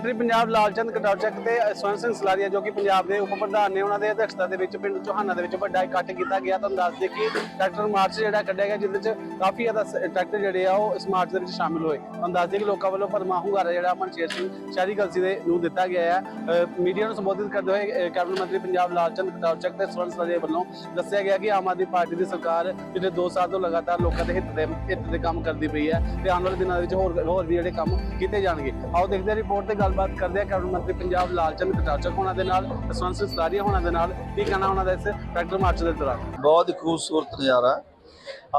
ਮੰਤਰੀ ਪੰਜਾਬ ਲਾਲਚੰਦ ਕਟੌਚਕ ਤੇ ਸਵਰਨ ਸਿੰਘ ਸਲਾਰੀਆ, ਜੋ ਕਿ ਪੰਜਾਬ ਦੇ ਉਪ ਪ੍ਰਧਾਨ ਨੇ ਉਹਨਾਂ ਦੇ ਅਧਿਕਸ਼ਤਾ ਦੇ ਵਿੱਚ ਪਿੰਡ ਚੋਹਾਨਾ ਦੇ ਵਿੱਚ ਵੱਡਾ ਇਕੱਠ ਕੀਤਾ ਗਿਆ, ਤੁਹਾਨੂੰ ਦੱਸ ਦਈਏ ਕਿ ਟਰੈਕਟਰ ਮਾਰਚ ਜਿਹੜਾ ਕੱਢਿਆ ਗਿਆ, ਜਿਹਦੇ ਵਿੱਚ ਕਾਫੀ ਜ਼ਿਆਦਾ ਟਰੈਕਟਰ ਜਿਹੜੇ ਆ, ਉਹ ਇਸ ਮਾਰਚ ਦੇ ਵਿੱਚ ਸ਼ਾਮਿਲ ਹੋਏ। ਤੁਹਾਨੂੰ ਦੱਸ ਦਈਏ ਕਿ ਲੋਕਾਂ ਵੱਲੋਂ ਪਰਮਾ ਹੁੰਗਾਰਾ ਜਿਹੜਾ ਮਨਸ਼ੇਰ ਸਿੰਘ ਸ਼ਹਿਰੀ ਕਲਸੀ ਦੇ ਨੂੰ ਦਿੱਤਾ ਗਿਆ ਹੈ ਮੀਡੀਆ ਨੂੰ ਸੰਬੋਧਿਤ ਕਰਦੇ ਹੋਏ ਕੈਬਨਿਟ ਮੰਤਰੀ ਪੰਜਾਬ ਲਾਲਚੰਦ ਕਟੌਚਕ ਤੇ ਸਵਰਨ ਸਲਾਰੀਆ ਵੱਲੋਂ ਦੱਸਿਆ ਗਿਆ ਕਿ ਆਮ ਆਦਮੀ ਪਾਰਟੀ ਦੀ ਸਰਕਾਰ ਜਿਹੜੇ 2 ਸਾਲ ਤੋਂ ਲਗਾਤਾਰ ਲੋਕਾਂ ਦੇ ਹਿੱਤ ਦੇ ਹਿੱਤ ਦੇ ਕੰਮ ਕਰਦੀ ਪਈ ਹੈ ਤੇ ਆਉਣ ਵਾਲੇ ਦਿਨਾਂ ਦੇ ਵਿੱਚ ਹੋਰ ਹੋਰ ਵੀ ਜਿਹੜੇ ਕੰਮ ਕੀਤੇ ਜਾਣਗੇ। ਆਓ ਦੇਖਦੇ ਹਾਂ ਰਿਪੋਰਟ ਤੇ ਗੱਲ ਗੱਲਬਾਤ ਕਰਦੇ ਹਾਂ ਕੈਬਨਿਟ ਮੰਤਰੀ ਪੰਜਾਬ ਲਾਲਚੰਦ ਕਟਾਚਕ ਹੋਣਾ ਦੇ ਨਾਲ ਸਵਰਨ ਸਿੰਘ ਸਲਾਰੀਆ ਹੋਣਾ ਦੇ ਨਾਲ। ਕੀ ਕਹਿਣਾ ਉਹਨਾਂ ਦਾ ਇਸ ਟਰੈਕਟਰ ਮਾਰਚ ਦੇ ਦੌਰਾਨ? ਬਹੁਤ ਹੀ ਖੂਬਸੂਰਤ ਨਜ਼ਾਰਾ।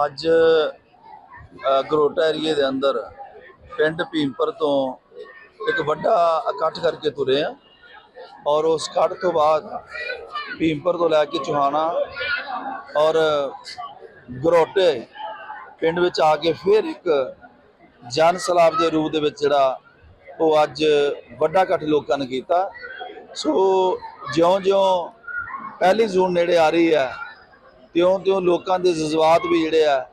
ਅੱਜ ਗਰੋਟਾ ਏਰੀਏ ਦੇ ਅੰਦਰ ਪਿੰਡ ਭੀਮਪੁਰ ਤੋਂ ਇੱਕ ਵੱਡਾ ਇਕੱਠ ਕਰਕੇ ਤੁਰੇ ਆ ਔਰ ਉਸ ਇਕੱਠ ਤੋਂ ਬਾਅਦ ਭੀਮਪੁਰ ਤੋਂ ਲੈ ਕੇ ਚੋਹਾਣਾ ਔਰ ਗਰੋਟੇ ਪਿੰਡ ਵਿੱਚ ਆ ਕੇ ਫਿਰ ਇੱਕ ਜਨ ਸਲਾਬ ਦੇ ਰੂਪ ਦੇ ਵਿੱਚ ਜਿਹੜਾ ਉਹ ਅੱਜ ਵੱਡਾ ਇਕੱਠ ਲੋਕਾਂ ਨੇ ਕੀਤਾ। ਸੋ ਜਿਉਂ-ਜਿਉਂ ਪਹਿਲੀ ਜੂਨ ਨੇੜੇ ਆ ਰਹੀ ਹੈ, ਤਿਉਂ-ਤਿਉਂ ਲੋਕਾਂ ਦੇ ਜਜ਼ਬਾਤ ਵੀ ਜਿਹੜੇ ਆ,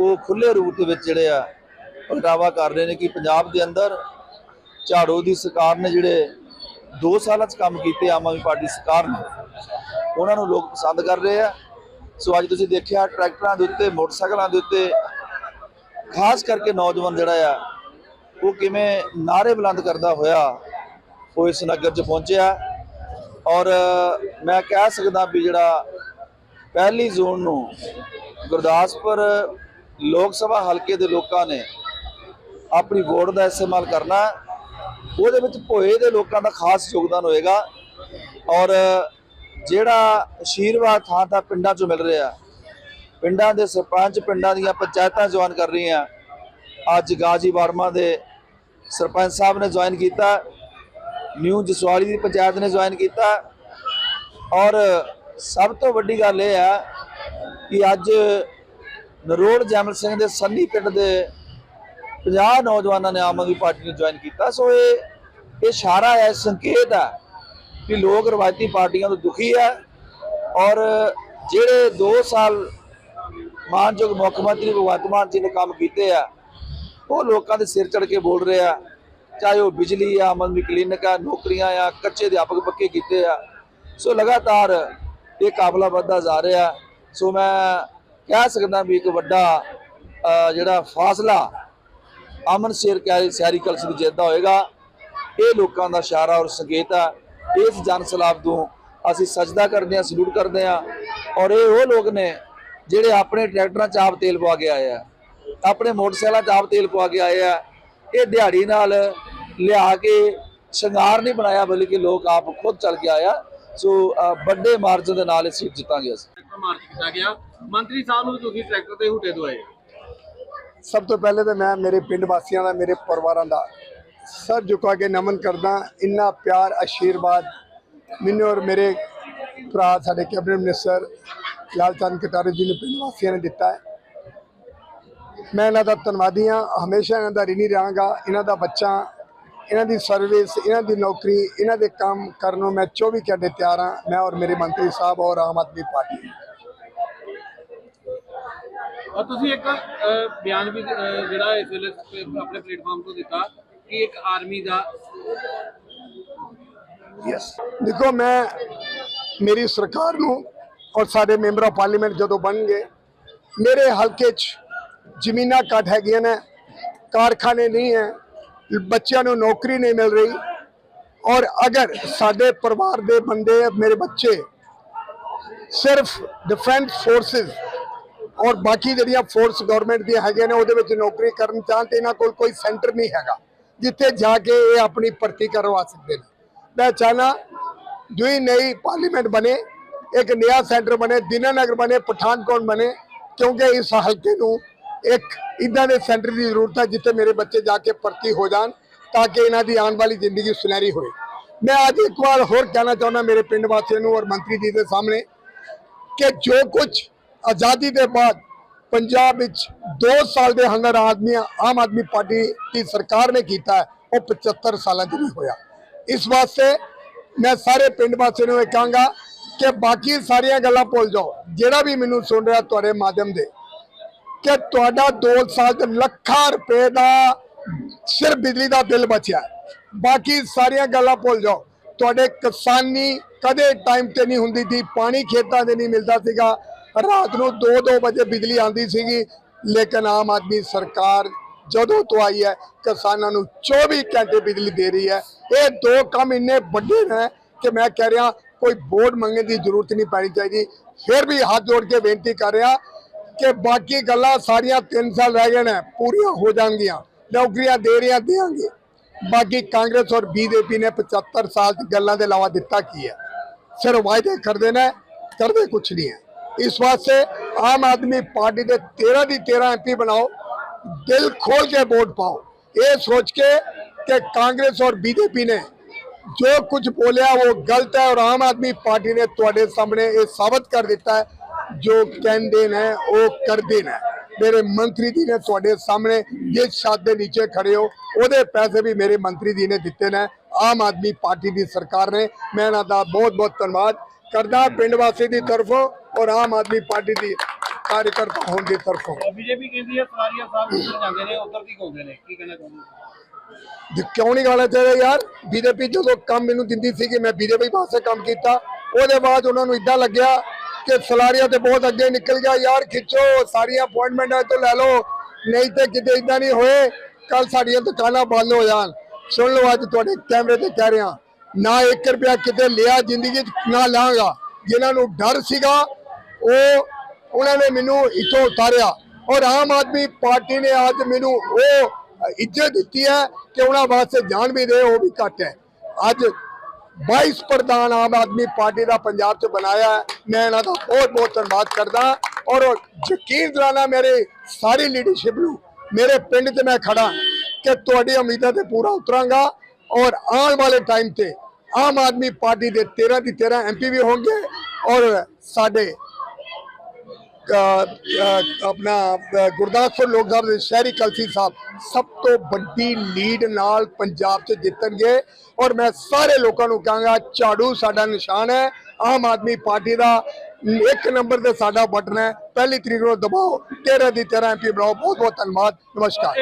ਉਹ ਖੁੱਲੇ ਰੂਪ ਦੇ ਵਿੱਚ ਜਿਹੜੇ ਆ, ਪ੍ਰਗਟਾਵਾ ਕਰ ਰਹੇ ਨੇ ਕਿ ਪੰਜਾਬ ਦੇ ਅੰਦਰ ਝਾੜੂ ਦੀ ਸਰਕਾਰ ਨੇ ਜਿਹੜੇ 2 ਸਾਲਾਂ 'ਚ ਕੰਮ ਕੀਤੇ ਆਮ ਆਦਮੀ ਪਾਰਟੀ ਸਰਕਾਰ ਨੇ, ਉਹਨਾਂ ਨੂੰ ਲੋਕ ਪਸੰਦ ਕਰ ਰਹੇ ਆ। ਸੋ ਅੱਜ ਤੁਸੀਂ ਦੇਖਿਆ ਟਰੈਕਟਰਾਂ ਦੇ ਉੱਤੇ, ਮੋਟਰਸਾਈਕਲਾਂ ਦੇ ਉੱਤੇ, ਖਾਸ ਕਰਕੇ ਨੌਜਵਾਨ ਜਿਹੜਾ ਆ ਉਹ ਕਿਵੇਂ ਨਾਰੇ ਬੁਲੰਦ ਕਰਦਾ ਹੋਇਆ ਉਹ ਇਸ ਨਗਰ 'ਚ ਪਹੁੰਚਿਆ। ਔਰ ਮੈਂ ਕਹਿ ਸਕਦਾ ਵੀ ਜਿਹੜਾ ਪਹਿਲੀ ਜ਼ੋਨ ਨੂੰ ਗੁਰਦਾਸਪੁਰ ਲੋਕ ਸਭਾ ਹਲਕੇ ਦੇ ਲੋਕਾਂ ਨੇ ਆਪਣੀ ਵੋਟ ਦਾ ਇਸਤੇਮਾਲ ਕਰਨਾ, ਉਹਦੇ ਵਿੱਚ ਭੋਏ ਦੇ ਲੋਕਾਂ ਦਾ ਖਾਸ ਯੋਗਦਾਨ ਹੋਏਗਾ। ਔਰ ਜਿਹੜਾ ਆਸ਼ੀਰਵਾਦ ਥਾਂ ਥਾਂ ਪਿੰਡਾਂ 'ਚੋਂ ਮਿਲ ਰਿਹਾ। ਪਿੰਡਾਂ ਦੇ ਸਰਪੰਚ, ਪਿੰਡਾਂ ਦੀਆਂ ਪੰਚਾਇਤਾਂ ਜੁਆਇਨ ਕਰ ਰਹੀਆਂ। ਅੱਜ ਗਾਜੀ ਵਰਮਾ ਦੇ ਸਰਪੰਚ ਸਾਹਿਬ ਨੇ ਜੁਆਇਨ ਕੀਤਾ, ਨਿਊ ਜਸਵਾਲੀ ਦੀ ਪੰਚਾਇਤ ਨੇ ਜੁਆਇਨ ਕੀਤਾ। ਔਰ ਸਭ ਤੋਂ ਵੱਡੀ ਗੱਲ ਇਹ ਹੈ ਕਿ ਅੱਜ ਨਰੋੜ ਜੈਮਲ ਸਿੰਘ ਦੇ ਸੰਨੀ ਪਿੰਡ ਦੇ 50 ਨੌਜਵਾਨਾਂ ਨੇ ਆਮ ਆਦਮੀ ਪਾਰਟੀ ਨੂੰ ਜੁਆਇਨ ਕੀਤਾ। ਸੋ ਇਹ ਇਹ ਇਸ਼ਾਰਾ ਹੈ ਸੰਕੇਤ ਹੈ ਕਿ ਲੋਕ ਰਵਾਇਤੀ ਪਾਰਟੀਆਂ ਤੋਂ ਦੁਖੀ ਹੈ। ਔਰ ਜਿਹੜੇ 2 ਸਾਲ ਮਾਨਯੋਗ ਮੁੱਖ ਮੰਤਰੀ ਭਗਵੰਤ ਮਾਨ ਜੀ ਨੇ ਕੰਮ ਕੀਤੇ ਆ ਉਹ ਲੋਕਾਂ ਦੇ ਸਿਰ ਚੜ ਕੇ ਬੋਲ ਰਹੇ ਆ ਚਾਹੇ ਉਹ ਬਿਜਲੀ ਆ ਆਮ ਆਦਮੀ ਕਲੀਨਿਕ ਆ, ਨੌਕਰੀਆਂ ਆ, ਕੱਚੇ ਅਧਿਆਪਕ ਪੱਕੇ ਕੀਤੇ ਆ। ਸੋ ਲਗਾਤਾਰ ਇਹ ਕਾਬਲਾ ਵੱਧਦਾ ਜਾ ਰਿਹਾ। ਸੋ ਮੈਂ ਕਹਿ ਸਕਦਾ ਵੀ ਇੱਕ ਵੱਡਾ ਜਿਹੜਾ ਫਾਸਲਾ ਅਮਨ ਸ਼ੇਰ ਕੈਰੀ ਸਿਆਰੀ ਕਲਸ ਦੀ ਜਿੱਤ ਦਾ ਹੋਏਗਾ। ਇਹ ਲੋਕਾਂ ਦਾ ਇਸ਼ਾਰਾ ਔਰ ਸੰਕੇਤ ਆ। ਇਸ ਜਨ ਸਲਾਬ ਤੋਂ ਅਸੀਂ ਸਜਦਾ ਕਰਦੇ ਹਾਂ, ਸਲੂਟ ਕਰਦੇ ਹਾਂ। ਔਰ ਇਹ ਉਹ ਲੋਕ ਨੇ ਜਿਹੜੇ ਆਪਣੇ ਟਰੈਕਟਰਾਂ 'ਚ ਆਪ ਤੇਲ ਪਵਾ ਕੇ ਆਏ ਆ। ਆਪਣੇ ਮੋਟਰਸਾਈਕਲਾਂ 'ਚ ਆਪ ਤੇਲ ਪਵਾ ਕੇ ਆਏ ਆ। ਇਹ ਦਿਹਾੜੀ ਨਾਲ ਲਿਆ ਕੇ ਸ਼ਿੰਗਾਰ ਨਹੀਂ ਬਣਾਇਆ ਬਲਕਿ ਲੋਕ ਆਪ ਖੁਦ ਚੱਲ ਕੇ ਆਇਆ ਸੋ ਵੱਡੇ ਮਾਰਜਨ ਦੇ ਨਾਲ ਇਹ ਸੀਟ ਜਿੱਤਾਂਗੇ ਅਸੀਂ। ਟਰੈਕਟਰ ਮਾਰਚ ਕੀਤਾ ਗਿਆ। ਮੰਤਰੀ ਸਾਹਿਬ ਨੂੰ ਤੁਸੀਂ ਟਰੈਕਟਰ ਤੇ ਹੁਟੇ ਦਵਾਏ ਸਭ ਤੋਂ ਪਹਿਲੇ ਤਾਂ ਮੈਂ ਮੇਰੇ ਪਿੰਡ ਵਾਸੀਆਂ ਦਾ ਮੇਰੇ ਪਰਿਵਾਰਾਂ ਦਾ ਸਰ ਝੁਕਾ ਕੇ ਨਮਨ ਕਰਦਾ ਇੰਨਾ ਪਿਆਰ ਆਸ਼ੀਰਵਾਦ ਮੈਨੂੰ ਔਰ ਮੇਰੇ ਭਰਾ ਸਾਡੇ ਕੈਬਨਿਟ ਮਿਨਿਸਟਰ ਲਾਲ ਚੰਦ ਕਟਾਰੇ ਜੀ ਨੇ ਪਿੰਡ ਵਾਸੀਆਂ ਨੇ ਦਿੱਤਾ ਹੈ। ਮੈਂ ਇਹਨਾਂ ਦਾ ਧੰਨਵਾਦੀ ਹਾਂ। ਹਮੇਸ਼ਾ ਇਹਨਾਂ ਦਾ ਰਿਣੀ ਰਹਾਂਗਾ। ਇਹਨਾਂ ਦਾ ਬੱਚਾ ਇਹਨਾਂ ਦੀ ਸਰਵਿਸ ਇਹਨਾਂ ਦੀ ਨੌਕਰੀ ਇਹਨਾਂ ਦੇ ਕੰਮ ਕਰਨ ਨੂੰ ਮੈਂ 24 ਘੰਟੇ ਤਿਆਰ ਹਾਂ। ਮੈਂ ਔਰ ਮੇਰੇ ਮੰਤਰੀ ਸਾਹਿਬ ਔਰ ਆਮ ਆਦਮੀ ਪਾਰਟੀ। ਔਰ ਤੁਸੀਂ ਇੱਕ ਬਿਆਨ ਵੀ ਜਿਹੜਾ ਇਸ ਵੇਲੇ ਆਪਣੇ ਪਲੇਟਫਾਰਮ ਤੋਂ ਦਿੱਤਾ ਕਿ ਇੱਕ ਆਰਮੀ ਦਾ ਯੈਸ ਦੇਖੋ ਮੈਂ ਮੇਰੀ ਸਰਕਾਰ ਨੂੰ ਔਰ ਸਾਡੇ ਮੈਂਬਰ ਆਫ ਪਾਰਲੀਮੈਂਟ ਜਦੋਂ ਬਣਨਗੇ ਮੇਰੇ ਹਲਕੇ 'ਚ ਜ਼ਮੀਨਾਂ ਘੱਟ ਹੈਗੀਆਂ ਨੇ, ਕਾਰਖਾਨੇ ਨਹੀਂ ਹੈ, ਬੱਚਿਆਂ ਨੂੰ ਨੌਕਰੀ ਨਹੀਂ ਮਿਲ ਰਹੀ। ਔਰ ਅਗਰ ਸਾਡੇ ਪਰਿਵਾਰ ਦੇ ਬੰਦੇ, ਮੇਰੇ ਬੱਚੇ ਸਿਰਫ ਡਿਫੈਂਸ ਫੋਰਸਸ ਔਰ ਬਾਕੀ ਜਿਹੜੀਆਂ ਫੋਰਸ ਗਵਰਨਮੈਂਟ ਦੀਆਂ ਹੈਗੀਆਂ ਨੇ, ਉਹਦੇ ਵਿੱਚ ਨੌਕਰੀ ਕਰਨ ਚਾਹਣ ਤੇ ਇਹਨਾਂ ਕੋਲ ਕੋਈ ਸੈਂਟਰ ਨਹੀਂ ਹੈਗਾ, ਜਿੱਥੇ ਜਾ ਕੇ ਇਹ ਆਪਣੀ ਭਰਤੀ ਕਰਵਾ ਸਕਦੇ ਨੇ। ਮੈਂ ਚਾਹਨਾ ਦੁਈ ਨਈ ਪਾਰਲੀਮੈਂਟ ਬਣੇ, ਇੱਕ ਨਿਆ ਸੈਂਟਰ ਬਣੇ ਦੀਨਾਨਗਰ ਬਣੇ, ਪਠਾਨਕੋਟ ਬਣੇ, ਕਿਉਂਕਿ ਇਸ ਹਲਕੇ ਨੂੰ ਇੱਕ, ਇਦਾਂ ਦੇ ਸੈਂਟਰ ਦੀ ਜ਼ਰੂਰਤ ਹੈ ਜਿੱਥੇ ਮੇਰੇ ਬੱਚੇ ਜਾ ਕੇ ਭਰਤੀ ਹੋ ਜਾਣ ਤਾਂ ਕਿ ਇਹਨਾਂ ਦੀ ਆਉਣ ਵਾਲੀ ਜ਼ਿੰਦਗੀ ਸੁਨਹਿਰੀ ਹੋਵੇ। ਮੈਂ ਅੱਜ ਇੱਕ ਵਾਰ ਹੋਰ ਕਹਿਣਾ ਚਾਹੁੰਦਾ ਮੇਰੇ ਪਿੰਡ ਵਾਸੀਆਂ ਨੂੰ ਔਰ ਮੰਤਰੀ ਜੀ ਦੇ ਸਾਹਮਣੇ ਕਿ ਜੋ ਕੁਝ ਆਜ਼ਾਦੀ ਦੇ ਬਾਅਦ ਪੰਜਾਬ ਵਿੱਚ 2 ਸਾਲ ਦੇ ਹੰਗਰ ਆਦਮੀਆਂ, ਆਮ ਆਦਮੀ ਪਾਰਟੀ ਦੀ ਸਰਕਾਰ ਨੇ ਕੀਤਾ ਉਹ 75 ਸਾਲਾਂ 'ਚ ਨਹੀਂ ਹੋਇਆ। ਇਸ ਵਾਸਤੇ ਮੈਂ ਸਾਰੇ ਪਿੰਡ ਵਾਸੀਆਂ ਨੂੰ ਇਹ ਕਹਾਂਗਾ ਕਿ ਬਾਕੀ ਸਾਰੀਆਂ ਗੱਲਾਂ ਭੁੱਲ ਜਾਓ। ਜਿਹੜਾ ਵੀ ਮੈਨੂੰ ਸੁਣ ਰਿਹਾ ਤੁਹਾਡੇ ਮਾਧਿਅਮ ਦੇ ਕਿ ਤੁਹਾਡਾ 2 ਸਾਲ ਚ ਲੱਖਾਂ ਰੁਪਏ ਦਾ ਸਿਰਫ ਬਿਜਲੀ ਦਾ ਬਿੱਲ ਬਚਿਆ ਬਾਕੀ ਸਾਰੀਆਂ ਗੱਲਾਂ ਭੁੱਲ ਜਾਓ। ਤੁਹਾਡੇ ਕਿਸਾਨੀ ਕਦੇ ਟਾਈਮ ਤੇ ਨਹੀਂ ਹੁੰਦੀ ਸੀ, ਪਾਣੀ ਖੇਤਾਂ 'ਚ ਨਹੀਂ ਮਿਲਦਾ ਸੀਗਾ। ਰਾਤ ਨੂੰ 2-2 ਵਜੇ ਬਿਜਲੀ ਆਉਂਦੀ ਸੀਗੀ। ਲੇਕਿਨ ਆਮ ਆਦਮੀ ਸਰਕਾਰ ਜਦੋਂ ਤੋਂ ਆਈ ਹੈ, ਕਿਸਾਨਾਂ ਨੂੰ 24 ਘੰਟੇ ਬਿਜਲੀ ਦੇ ਰਹੀ ਹੈ। ਇਹ ਦੋ ਕੰਮ ਇੰਨੇ ਵੱਡੇ ਨੇ ਕਿ ਮੈਂ ਕਹਿ ਰਿਹਾ, ਕੋਈ ਬੋਰਡ ਮੰਗਣ ਦੀ ਜ਼ਰੂਰਤ ਨਹੀਂ ਪੈਣੀ ਚਾਹੀਦੀ। ਫਿਰ ਵੀ ਹੱਥ ਜੋੜ ਕੇ ਬੇਨਤੀ ਕਰ ਰਿਹਾ ਕਿ ਬਾਕੀ ਗੱਲਾਂ ਸਾਰੀਆਂ 3 ਸਾਲ ਰਹਿ ਗਏ ਨੇ, ਪੂਰੀਆਂ ਹੋ ਜਾਣਗੀਆਂ, ਨੌਕਰੀਆਂ ਦੇ ਰਹੀਆਂ ਦੇਾਂਗੇ ਬਾਕੀ ਕਾਂਗਰਸ ਔਰ ਬੀਜੇਪੀ ਨੇ 75 ਸਾਲ ਦੀ ਗੱਲਾਂ ਦੇ ਇਲਾਵਾ ਦਿੱਤਾ ਕੀ ਹੈ? ਸਿਰ ਵਾਅਦੇ ਕਰਦੇ ਨੇ, ਕਰਦੇ ਕੁਛ ਨਹੀਂ ਹੈ। ਇਸ ਵਾਸਤੇ ਆਮ ਆਦਮੀ ਪਾਰਟੀ ਦੇ 13 ਦੀ 13 ਐਮਪੀ ਬਣਾਓ, ਦਿਲ ਖੋਲ ਕੇ ਵੋਟ ਪਾਓ। ਇਹ ਸੋਚ ਕੇ ਕਿ ਕਾਂਗਰਸ ਔਰ ਬੀਜੇਪੀ ਨੇ ਜੋ ਕੁਝ ਬੋਲਿਆ ਉਹ ਗਲਤ ਹੈ ਔਰ ਆਮ ਆਦਮੀ ਪਾਰਟੀ ਨੇ ਤੁਹਾਡੇ ਸਾਹਮਣੇ ਇਹ ਸਾਬਤ ਕਰ ਦਿੱਤਾ ਹੈ। ਜੋ ਕਹਿੰਦੇ ਨੇ ਉਹ ਕਰਦੇ ਨੇ। ਮੇਰੇ ਮੰਤਰੀ ਜੀ ਨੇ ਤੁਹਾਡੇ ਸਾਹਮਣੇ ਜਿਸ ਛੱਤ ਦੇ ਨੀਚੇ ਖੜੇ ਹੋ ਉਹਦੇ ਪੈਸੇ ਵੀ ਮੇਰੇ ਮੰਤਰੀ ਜੀ ਨੇ ਦਿੱਤੇ ਨੇ। ਆਮ ਆਦਮੀ ਪਾਰਟੀ ਦੀ ਸਰਕਾਰ ਨੇ ਮੈਂ ਇਹਨਾਂ ਦਾ ਬਹੁਤ ਬਹੁਤ ਧੰਨਵਾਦ ਕਰਦਾ ਪਿੰਡ ਵਾਸੀ ਦੀ ਤਰਫੋਂ ਔਰ ਆਮ ਆਦਮੀ ਪਾਰਟੀ ਦੀ ਕਾਰਜਕਰਤਾ ਹੋਣ ਦੀ ਤਰਫੋਂ। ਬੀਜੇਪੀ ਕਹਿੰਦੀ ਹੈ ਸਵਾਰੀਆ ਸਾਹਿਬ ਉੱਧਰ ਜਾਂਦੇ ਨੇ ਉੱਧਰ ਕੀ ਕਹਿੰਦੇ ਨੇ। ਕੀ ਕਹਿਣਾ ਚਾਹੁੰਦੇ ਕਿਉਂ ਨਹੀਂ ਗਾਣਾ ਚਾਹੀਦਾ ਯਾਰ? ਬੀਜੇਪੀ ਜਦੋਂ ਕੰਮ ਮੈਨੂੰ ਦਿੰਦੀ ਸੀ ਕਿ ਮੈਂ ਬੀਜੇਪੀ ਪਾਸੇ ਕੰਮ ਕੀਤਾ। ਉਹਦੇ ਬਾਅਦ ਉਹਨਾਂ ਨੂੰ ਇਦਾਂ ਲੱਗਿਆ ਕਿ ਸਲਾਰੀਆ ਤੇ ਬਹੁਤ ਅੱਗੇ ਨਿਕਲ ਗਿਆ, ਯਾਰ ਖਿੱਚੋ, ਸਾਰੀਆਂ ਅਪਾਇੰਟਮੈਂਟਾਂ ਤੋਂ ਲੈ ਲਓ। ਨਹੀਂ ਤੇ ਕਿਤੇ ਇਦਾਂ ਨਹੀਂ ਹੋਏ ਕੱਲ ਸਾਡੀਆਂ ਦੁਕਾਨਾਂ ਬੰਦ ਹੋ ਜਾਣ। ਸੁਣ ਲਓ ਅੱਜ ਤੁਹਾਡੇ ਕੈਮਰੇ ਤੇ ਕਹਿ ਰਿਹਾ, ਨਾ 1 ਰੁਪਿਆ ਕਿਤੇ ਲਿਆ ਜ਼ਿੰਦਗੀ 'ਚ ਨਾ ਲਾਂਗਾ। ਜਿਨ੍ਹਾਂ ਨੂੰ ਡਰ ਸੀਗਾ, ਉਹ, ਉਹਨਾਂ ਨੇ ਮੈਨੂੰ ਇੱਥੋਂ ਉਤਾਰਿਆ। ਔਰ ਆਮ ਆਦਮੀ ਪਾਰਟੀ ਨੇ ਅੱਜ ਮੈਨੂੰ ਉਹ ਇੱਜ਼ਤ ਦਿੱਤੀ ਹੈ ਕਿ ਉਹਨਾਂ ਵਾਸਤੇ ਜਾਨ ਵੀ ਦੇ, ਉਹ ਵੀ ਘੱਟ ਹੈ। ਅੱਜ 22 ਪ੍ਰਧਾਨ ਆਮ ਆਦਮੀ ਪਾਰਟੀ ਦਾ ਪੰਜਾਬ 'ਚ ਬਣਾਇਆ ਮੈਂ ਇਹਨਾਂ ਦਾ ਬਹੁਤ ਬਹੁਤ ਧੰਨਵਾਦ ਕਰਦਾ ਔਰ ਯਕੀਨ ਦਿਲਾਨਾ ਮੇਰੇ ਸਾਰੀ ਲੀਡਰਸ਼ਿਪ ਨੂੰ, ਮੇਰੇ ਪਿੰਡ 'ਚ ਮੈਂ ਖੜਾ ਕਿ ਤੁਹਾਡੀ ਉਮੀਦਾਂ ਤੇ ਪੂਰਾ ਉਤਰਾਂਗਾ ਔਰ ਆਉਣ ਵਾਲੇ ਟਾਈਮ ਤੇ ਆਮ ਆਦਮੀ ਪਾਰਟੀ ਦੇ 13 ਦੀ 13 ਐਮਪੀ ਵੀ ਹੋਣਗੇ ਔਰ ਸਾਡੇ ਆਪਣਾ ਗੁਰਦਾਸਪੁਰ ਲੋਕ ਸਭਾ ਦੇ ਸ਼ਹਿਰੀ ਕਲਸੀ ਸਾਹਿਬ ਸਭ ਤੋਂ ਵੱਡੀ ਲੀਡ ਨਾਲ ਪੰਜਾਬ 'ਚ ਜਿੱਤਣਗੇ। ਔਰ ਮੈਂ ਸਾਰੇ ਲੋਕਾਂ ਨੂੰ ਕਹਾਂਗਾ, ਝਾੜੂ ਸਾਡਾ ਨਿਸ਼ਾਨ ਹੈ। ਆਮ ਆਦਮੀ ਪਾਰਟੀ ਦਾ ਇੱਕ ਨੰਬਰ ਤੇ ਸਾਡਾ ਬਟਨ ਹੈ। ਪਹਿਲੀ ਤਰੀਕ ਨੂੰ ਦਬਾਓ। 13 ਦੀ 13 ਐਮਪੀ ਬਣਾਓ। ਬਹੁਤ ਬਹੁਤ ਧੰਨਵਾਦ। ਨਮਸਕਾਰ।